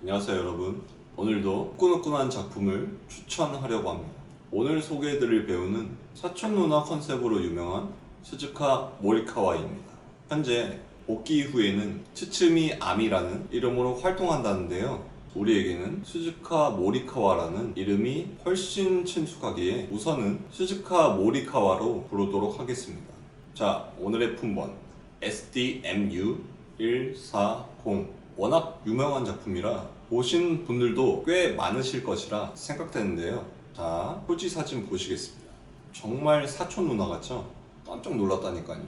안녕하세요 여러분. 오늘도 후끈후끈한 작품을 추천하려고 합니다. 오늘 소개해드릴 배우는 사촌 누나 컨셉으로 유명한 스즈카 모리카와입니다. 현재 복귀 후에는 츠츠미 아미라는 이름으로 활동한다는데요. 우리에게는 스즈카 모리카와라는 이름이 훨씬 친숙하기에 우선은 스즈카 모리카와로 부르도록 하겠습니다. 자 오늘의 품번 SDMU 140 워낙 유명한 작품이라 보신 분들도 꽤 많으실 것이라 생각되는데요. 자, 표지 사진 보시겠습니다. 정말 사촌 누나 같죠? 깜짝 놀랐다니까요.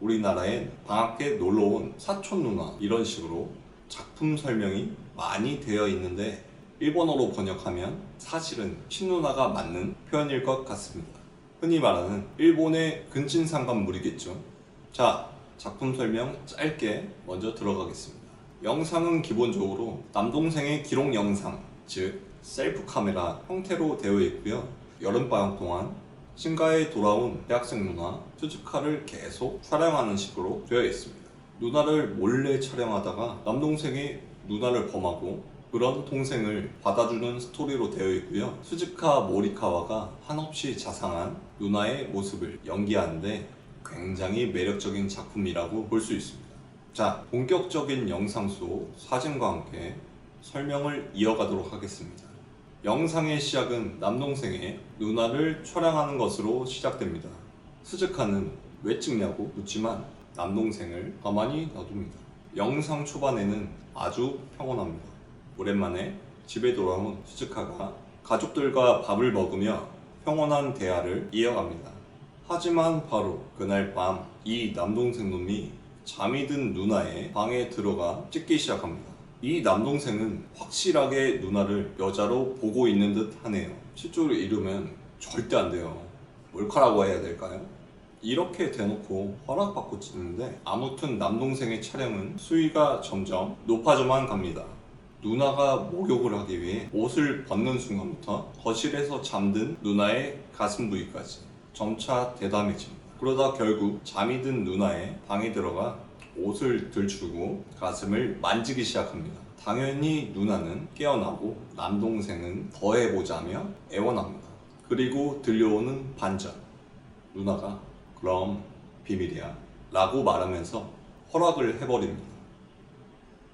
우리나라엔 방학에 놀러 온 사촌 누나 이런 식으로 작품 설명이 많이 되어 있는데 일본어로 번역하면 사실은 친누나가 맞는 표현일 것 같습니다. 흔히 말하는 일본의 근친상간물이겠죠. 자, 작품 설명 짧게 먼저 들어가겠습니다. 영상은 기본적으로 남동생의 기록 영상, 즉 셀프 카메라 형태로 되어 있고요. 여름방학 동안 신가에 돌아온 대학생 누나 수즈카를 계속 촬영하는 식으로 되어 있습니다. 누나를 몰래 촬영하다가 남동생이 누나를 범하고 그런 동생을 받아주는 스토리로 되어 있고요. 수즈카 모리카와가 한없이 자상한 누나의 모습을 연기하는데 굉장히 매력적인 작품이라고 볼 수 있습니다. 자, 본격적인 영상 속 사진과 함께 설명을 이어가도록 하겠습니다. 영상의 시작은 남동생의 누나를 촬영하는 것으로 시작됩니다. 스즈카는 왜 찍냐고 묻지만 남동생을 가만히 놔둡니다. 영상 초반에는 아주 평온합니다. 오랜만에 집에 돌아온 스즈카가 가족들과 밥을 먹으며 평온한 대화를 이어갑니다. 하지만 바로 그날 밤 이 남동생 놈이 잠이 든 누나의 방에 들어가 찍기 시작합니다. 이 남동생은 확실하게 누나를 여자로 보고 있는 듯 하네요. 실제로 이러면 절대 안 돼요. 몰카라고 해야 될까요? 이렇게 대놓고 허락받고 찍는데 아무튼 남동생의 촬영은 수위가 점점 높아져만 갑니다. 누나가 목욕을 하기 위해 옷을 벗는 순간부터 거실에서 잠든 누나의 가슴 부위까지 점차 대담해집니다. 그러다 결국 잠이 든 누나의 방에 들어가 옷을 들추고 가슴을 만지기 시작합니다. 당연히 누나는 깨어나고 남동생은 더해보자며 애원합니다. 그리고 들려오는 반전. 누나가 그럼 비밀이야 라고 말하면서 허락을 해버립니다.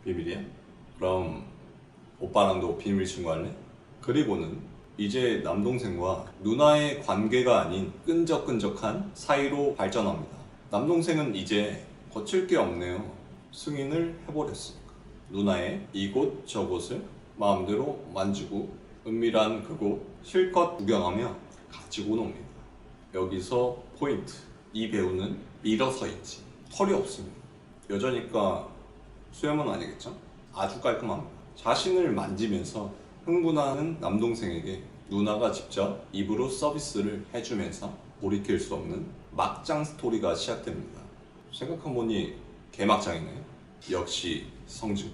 비밀이야? 그럼 오빠랑도 비밀 친구할래? 그리고는 이제 남동생과 누나의 관계가 아닌 끈적끈적한 사이로 발전합니다. 남동생은 이제 거칠 게 없네요. 승인을 해버렸으니까. 누나의 이곳 저곳을 마음대로 만지고 은밀한 그곳 실컷 구경하며 가지고 놉니다. 여기서 포인트. 이 배우는 일어서 있지. 털이 없습니다. 여자니까 수염은 아니겠죠? 아주 깔끔합니다. 자신을 만지면서 흥분하는 남동생에게 누나가 직접 입으로 서비스를 해주면서 돌이킬 수 없는 막장 스토리가 시작됩니다. 생각해보니 개막장이네. 역시 성진.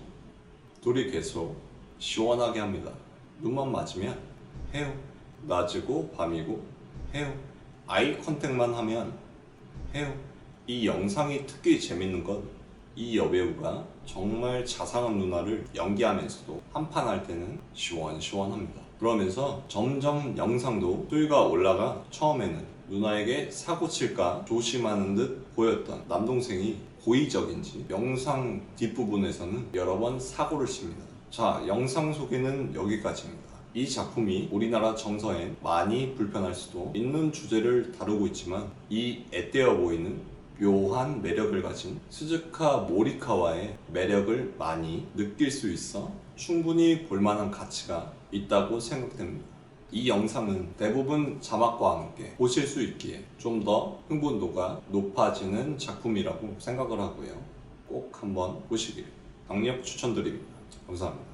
둘이 계속 시원하게 합니다. 눈만 맞으면 해요. 낮이고 밤이고 해요. 아이 컨택만 하면 해요. 이 영상이 특히 재밌는 건 이 여배우가 정말 자상한 누나를 연기하면서도 한판 할 때는 시원시원합니다. 그러면서 점점 영상도 수위가 올라가 처음에는 누나에게 사고 칠까 조심하는 듯 보였던 남동생이 고의적인지 영상 뒷부분에서는 여러 번 사고를 칩니다. 자, 영상 소개는 여기까지입니다. 이 작품이 우리나라 정서엔 많이 불편할 수도 있는 주제를 다루고 있지만 이 앳되어 보이는 묘한 매력을 가진 스즈카 모리카와의 매력을 많이 느낄 수 있어 충분히 볼만한 가치가 있다고 생각됩니다. 이 영상은 대부분 자막과 함께 보실 수 있기에 좀 더 흥분도가 높아지는 작품이라고 생각을 하고요. 꼭 한번 보시길 강력 추천드립니다. 감사합니다.